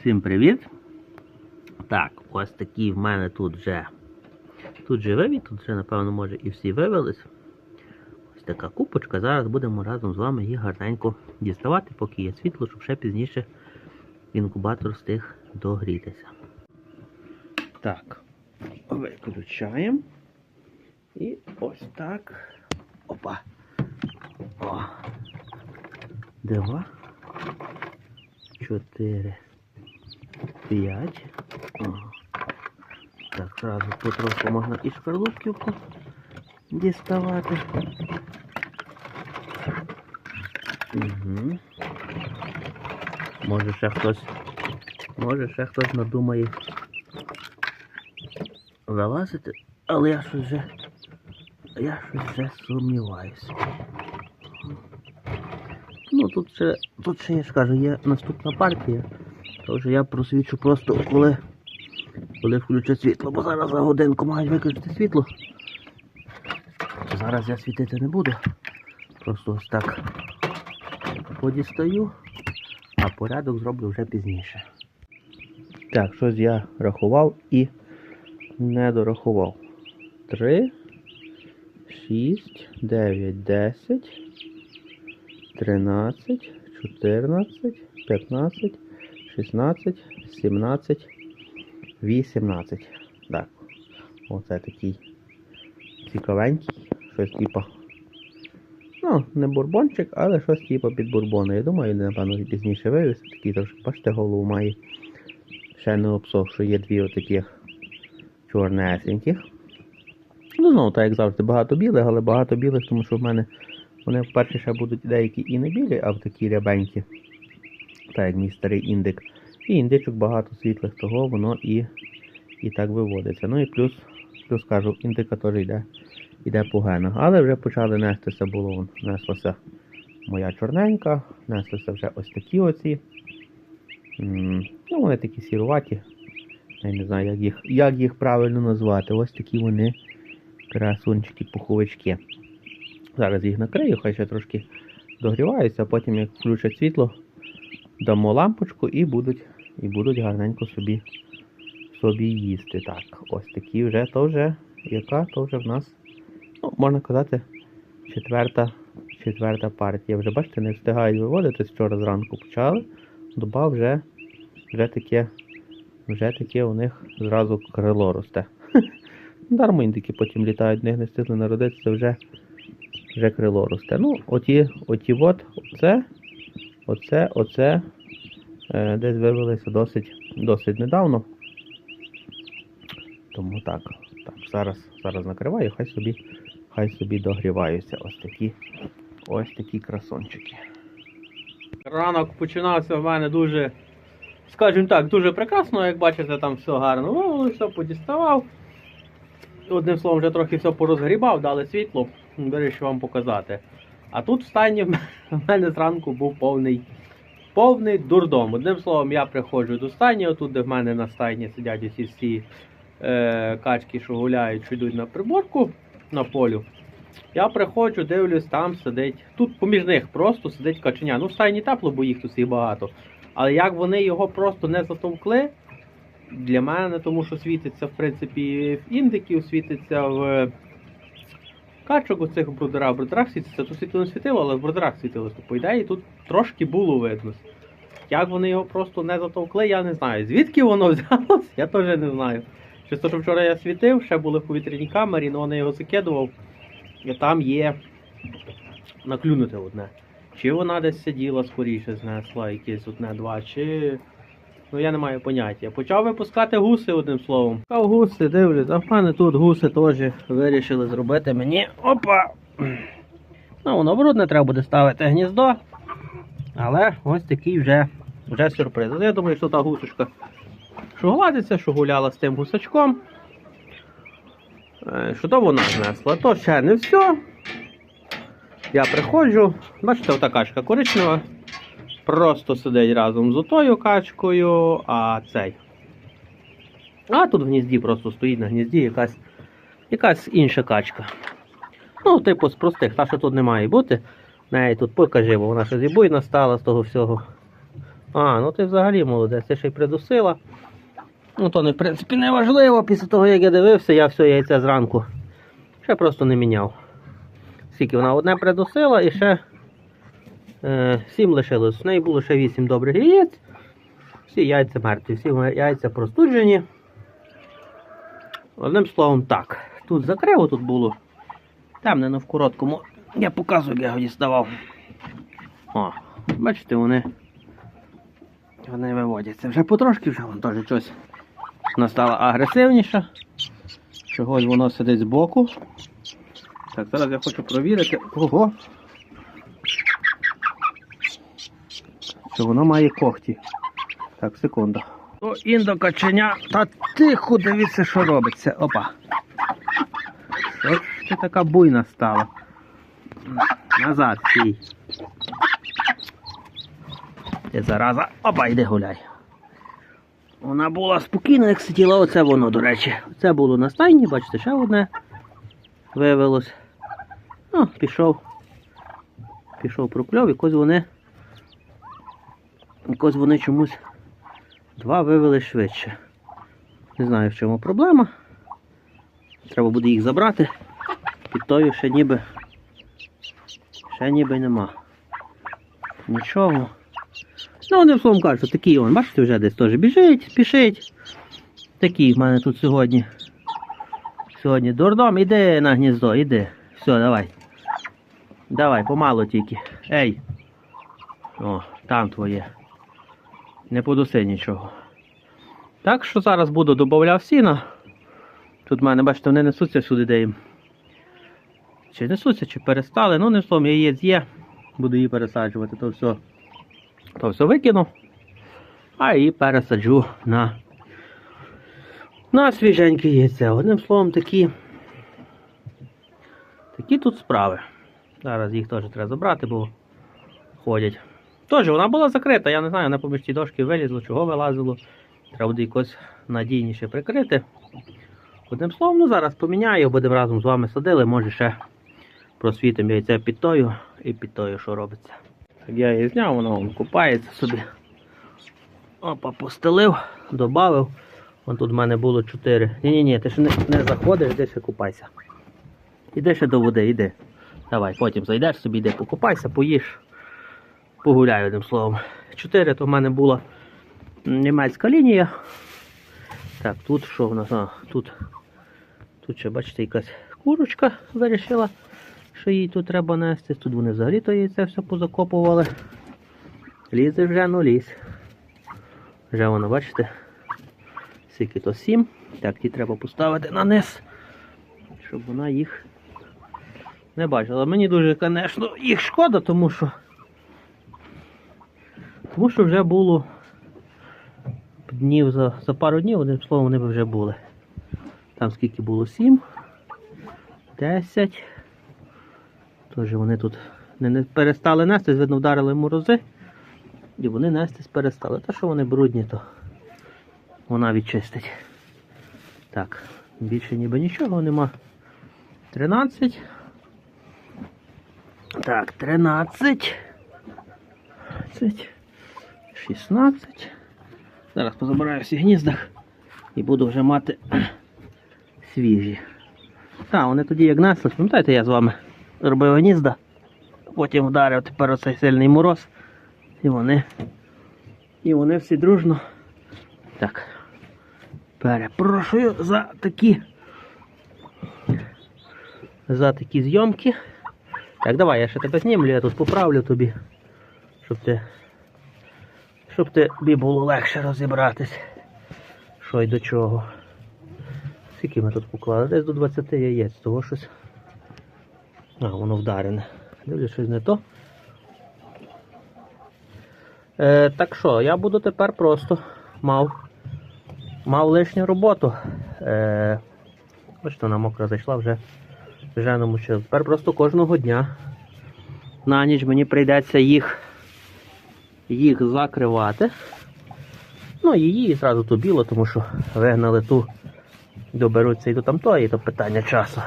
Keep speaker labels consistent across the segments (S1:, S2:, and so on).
S1: Всім привіт! Так, ось такі в мене тут вже тут же вивід, тут вже, напевно, може і всі вивелись. Ось така купочка. Зараз будемо разом з вами її гарненько діставати, поки є світло, щоб ще пізніше інкубатор встиг догрітися. Так, виключаємо. І ось так. Опа. О. Два. Чотири. П'ять. Ага. Так, зразу потроху можна і шкарлупківку діставати. Угу. Може ще хтось. Може ще хтось надумає залазити, але я щось вже. Я щось вже сумніваюся. Ну тут ще, тут ще я ж кажу, є наступна партія. Тож я просвічу просто коли, коли включать світло, бо зараз за годинку мають виключити світло. Зараз я світити не буду. Просто ось так подістаю, а порядок зроблю вже пізніше. Так, щось я рахував і не дорахував. 3, 6, 9, 10, 13, 14, 15, 16, 17, 18. Так. Оце такий цікавенький. Щось типа. Ну, не бурбончик, але щось типа під бурбони. Я думаю, напевно, пізніше вивіз. Такий трошки, бачите, голову має. Ще не обсохши, є дві отаких чорнесеньких. Ну, знову, так як завжди, багато білих, але багато білих, тому що в мене вони вперше ще будуть деякі і не білі, а в такі рябенькі. Так як мій старий індик. І індичок багато світлих, того воно і, і так виводиться. Ну і плюс, плюс кажу, індика теж йде, йде по генах. Але вже почали нестися було, неслася моя чорненька, неслися вже ось такі оці. Ну, вони такі сіруваті. Я не знаю, як їх, як їх правильно назвати. Ось такі вони красунчики, пуховички. Зараз їх накрию, хай ще трошки догріваються, а потім як включать світло, дамо лампочку і будуть, і будуть гарненько собі, собі їсти. Так, ось такі вже, то вже, яка, то вже в нас, ну, можна казати, четверта, четверта партія. Вже бачите, не встигають виводити, вчора зранку почали. Доба вже, вже таке, вже таке у них зразу крило росте. Дармо індики потім літають, них не встигли народитися, вже, вже крило росте. Ну, оті, оті от, оце, оце, оце е, десь вивелися досить, досить недавно. Тому так, так, зараз, зараз накриваю, хай собі, хай собі догріваються. Ось такі, ось такі красончики. Ранок починався в мене дуже, скажімо так, дуже прекрасно, як бачите, там все гарно. Все подіставав. Одним словом, вже трохи все порозгрібав, дали світло, вирішив вам показати. А тут в стайні в мене зранку був повний, повний дурдом. Одним словом, я приходжу до стайні, отут, де в мене на стайні сидять усі всі е, качки, що гуляють, що йдуть на приборку на полю. Я приходжу, дивлюсь, там сидить. Тут поміж них просто сидить каченя. Ну, в стайні тепло, бо їх тут всіх багато. Але як вони його просто не затовкли, для мене, тому що світиться, в принципі, в індиків, світиться в качок оцих в брудерах. В брудерах світиться, тут світло не світило, але в брудерах світилось. По ідеї, тут трошки було видно. Як вони його просто не затовкли, я не знаю. Звідки воно взялось, я теж не знаю. Те, що вчора я світив, ще були в повітряній камері, але вони його закидував. І там є наклюнути одне. Чи вона десь сиділа скоріше, знесла якесь одне-два, чи. Ну я не маю поняття. Почав випускати гуси одним словом. Пускав гуси, дивлюсь, а в мене тут гуси теж вирішили зробити мені. Опа! Ну, воно брудне, треба буде ставити гніздо. Але ось такий вже, вже сюрприз. Я думаю, що та гусочка, що гладиться, що гуляла з тим гусачком. Е, Що то вона знесла, то ще не все. Я приходжу, бачите, ота качка коричнева. Просто сидить разом з отою качкою, а цей. А тут в гнізді просто стоїть на гнізді якась, якась інша качка. Ну, типу, з простих, та що тут не має бути. Неї тут покажи, бо вона ще зібуйна стала з того всього. А, ну ти взагалі молодець, ти ще й придусила. Ну то не, в принципі, не важливо. Після того, як я дивився, я все яйце зранку ще просто не міняв. Скільки вона одне придусила і ще сім лишилось. В неї було ще вісім добрих яєць. Всі яйця мертві, всі яйця простуджені. Одним словом, так. Тут закриво тут було. Темнено в короткому. Я показую, як я його діставав. О, бачите, вони. Вони виводяться. Вже потрошки вже вон теж щось. Вона стала агресивніша. Чогось воно сидить збоку. Так, зараз я хочу провірити. Ого! Що воно має когті. Так, секунду. О, індокаченя. Та тихо, дивіться, що робиться. Опа. Що ти така буйна стала? Назад стій. Ти зараза. Опа, йди гуляй. Вона була спокійна, як сиділа, оце воно, до речі. Це було на стайні, бачите, ще одне виявилось. Ну, пішов. Пішов прокльов, якось вони. Якось вони чомусь два вивели швидше. Не знаю в чому проблема. Треба буде їх забрати. Під тою ще ніби. Ще ніби нема. Нічого. Ну, вони в словом кажуть, такий он, бачите, вже десь теж біжить, спішить. Такий в мене тут сьогодні. Сьогодні дурдом, іди на гніздо, іди. Все, давай. Давай, помалу тільки. Ей. О, там твоє. Не подуси нічого. Так що зараз буду додавав сіна. Тут в мене, бачите, вони несуться сюди, де їм. Чи несуться, чи перестали. Ну, не словом, яєць є. Буду її пересаджувати, то все. То все викину. А її пересаджу на, на свіженьке яйце. Одним словом, такі. Такі тут справи. Зараз їх теж треба забрати, бо ходять. Тож, вона була закрита, я не знаю, на поміж дошки вилізло, чого вилазило. Треба буде якось надійніше прикрити. Одним словом, ну зараз поміняю, будемо разом з вами садили, може ще просвітимо яйце під тою і під тою, що робиться. Так я її зняв, воно вон купається собі. Опа, постелив, додав. Вон тут в мене було 4. Ні-ні-ні, ти ще не, не заходиш, іди ще купайся. Іди ще до води, іди. Давай, потім зайдеш собі, йди покупайся, поїж. Погуляй одним словом. 4 то в мене була німецька лінія. Так, тут що в нас? А, тут, тут ще, бачите, якась курочка вирішила, що їй тут треба нести. Тут вони взагалі то яйце все позакопували. Лізе вже, ну лізь. Вже воно, бачите? Скільки то 7. Так, ті треба поставити на низ, щоб вона їх не бачила. Мені дуже, звісно, їх шкода, тому що. Тому що вже було днів за, за пару днів, одним словом, вони б вже були. Там скільки було 7, 10. Тож вони тут не, не перестали нестись, видно, вдарили морози. І вони нестись перестали. Та що вони брудні, то вона відчистить. Так, більше ніби нічого нема. 13. Так, 13. 13. 16. Зараз позабираю всі гніздах і буду вже мати свіжі. Так, вони тоді як несли, пам'ятаєте, я з вами робив гнізда, потім вдарив тепер оцей сильний мороз. І вони. І вони всі дружно. Так. Перепрошую за такі. За такі зйомки. Так, давай, я ще тебе знімлю, я тут поправлю тобі, щоб ти щоб тобі було легше розібратись, що й до чого. Скільки ми тут поклали? Десь до 20 яєць, того щось. А, воно вдарене. Дивлюсь, щось не то. Е, так що, я буду тепер просто мав мав лишню роботу. Е, Бачите, вона мокра зайшла вже вже намочила. Тепер просто кожного дня на ніч мені прийдеться їх їх закривати. Ну, її і зразу ту білу, тому що вигнали ту, доберуться і до там тої, то питання часу.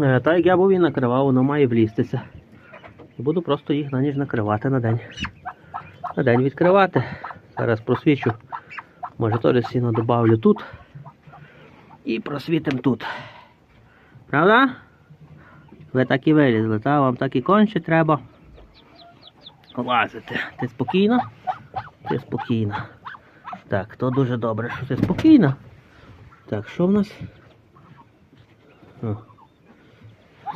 S1: Е, Так як я був і накривав, воно має влізтися. І буду просто їх на ніч накривати на день. на день відкривати. Зараз просвічу. Може теж сіно добавлю тут. І просвітим тут. Правда? Ви так і вилізли, та? Вам так і конче треба. Лазити. Ти спокійно? Ти спокійно. Так, то дуже добре, що ти спокійно. Так, що в нас?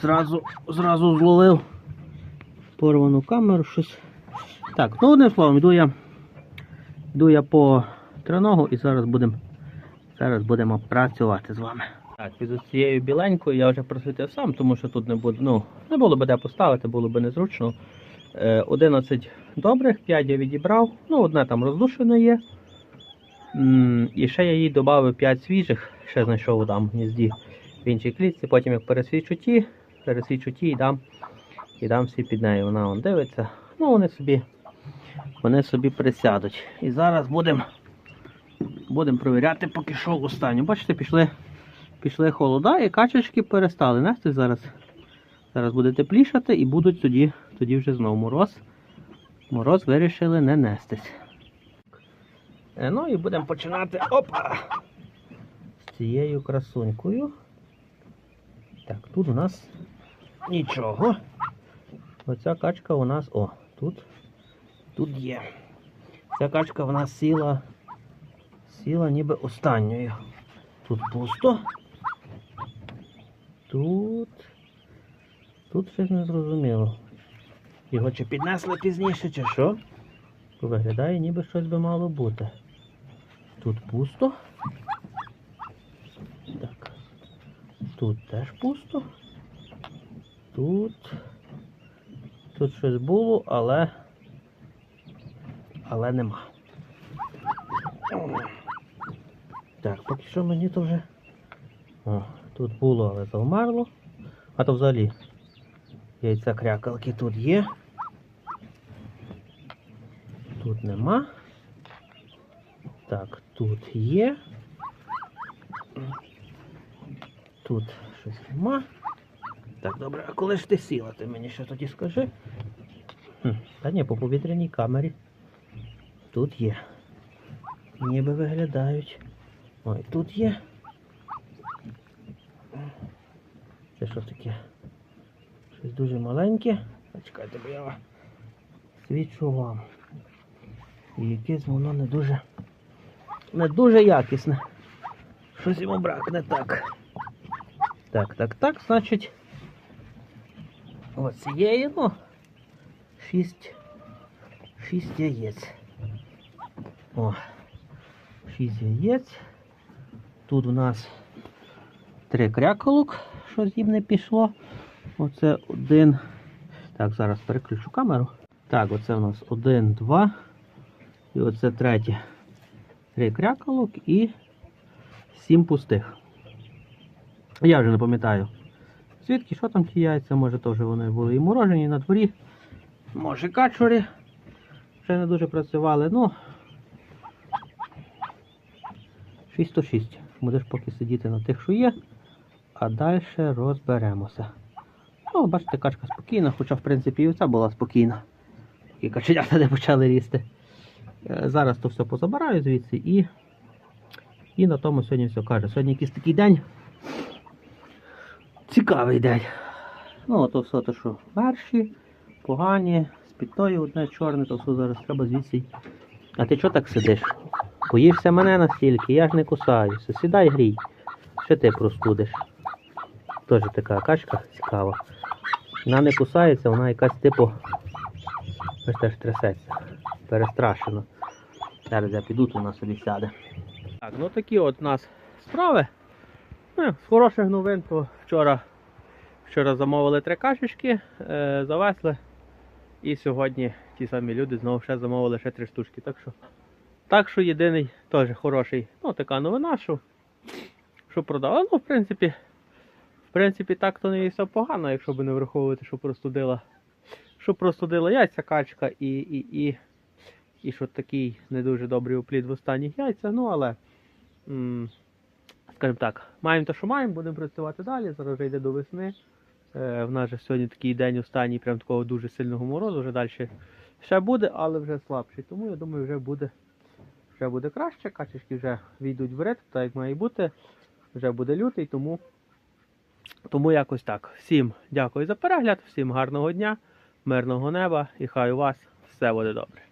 S1: Зразу, зразу зловив порвану камеру, щось. Так, ну одним словом, йду я, йду я по треногу і зараз будемо зараз будемо працювати з вами. Так, від цією біленькою я вже просвітив сам, тому що тут не буде, ну, не було б де поставити, було б незручно. Е, 11 добрих, 5 я відібрав, ну, одне там роздушене є. І ще я їй додав 5 свіжих, ще знайшов там гнізді в іншій клітці. Потім як пересвічу ті, пересвічу ті і дам, і дам всі під нею. Вона вон дивиться. Ну вони собі, вони собі присядуть. І зараз будемо будем провіряти поки що останню. Бачите, пішли, пішли холода і качечки перестали нести зараз. Зараз буде теплішати і будуть тоді, тоді вже знову мороз. Мороз вирішили не нестись. Е, Ну і будемо починати опа, з цією красунькою. Так, тут у нас нічого. Оця качка у нас. О, тут, тут є. Ця качка в нас сіла, сіла ніби останньою. Тут пусто. Тут. Тут щось не зрозуміло. Його чи піднесли пізніше, чи що? Виглядає, ніби щось би мало бути. Тут пусто. Так. Тут теж пусто. Тут. Тут щось було, але. Але нема. Так, поки що мені то вже. О, тут було, але завмерло. А то взагалі яйця крякалки тут є. Нема. Так, тут є. Тут щось нема. Так, добре, а коли ж ти сіла, ти мені ще тоді скажи. Та ні, по повітряній камері. Тут є. Ніби виглядають. Ой, тут є. Це що таке? Щось дуже маленьке. Чекайте, бо я свідчу вам. І якесь воно не дуже не дуже якісне. Щось йому бракне так. Так, так, так, значить. Ось цієї, ну, шість, шість яєць. О, шість яєць. Тут у нас три кряколок, що з не пішло. Оце один. Так, зараз переключу камеру. Так, оце у нас один, два. І оце третє. Три кряколок і сім пустих. Я вже не пам'ятаю. Звідки, що там ті яйця, може теж вони були і морожені на дворі. Може качури. Ще не дуже працювали. Ну 606. Будеш поки сидіти на тих, що є. А далі розберемося. Ну, бачите, качка спокійна, хоча в принципі і оця була спокійна. І каченята не почали рісти. Е, Зараз то все позабираю звідси і, і на тому сьогодні все каже. Сьогодні якийсь такий день. Цікавий день. Ну, то все то, що перші, погані, з підтою одне чорне, то все зараз треба звідси. А ти чого так сидиш? Боїшся мене настільки, я ж не кусаюся. Сідай грій. Ще ти простудиш. Теж така качка цікава. Вона не кусається, вона якась типу. Ось теж трясеться. Перестрашено. Зараз я піду, то вона собі сяде. Так, ну такі от у нас справи. Ну, з хороших новин, то вчора, вчора замовили три кашечки, е, завезли. І сьогодні ті самі люди знову ще замовили ще три штучки. Так що, так що єдиний теж хороший. Ну, така новина, що, що продали. Ну, в принципі, в принципі, так то не є все погано, якщо б не враховувати, що простудила. Що простудила яйця качка і, і, і, і що такий не дуже добрий оплід в останніх яйцях. Ну, але. скажімо так, маємо те, що маємо, будемо працювати далі. Зараз вже йде до весни. Е, в нас же сьогодні такий день останній, прям такого дуже сильного морозу, вже далі Ще буде, але вже слабший. Тому я думаю, вже буде, вже буде краще. Качечки вже війдуть в ритм, так як має бути. Вже буде лютий, тому, тому якось так. Всім дякую за перегляд, всім гарного дня, мирного неба і хай у вас все буде добре.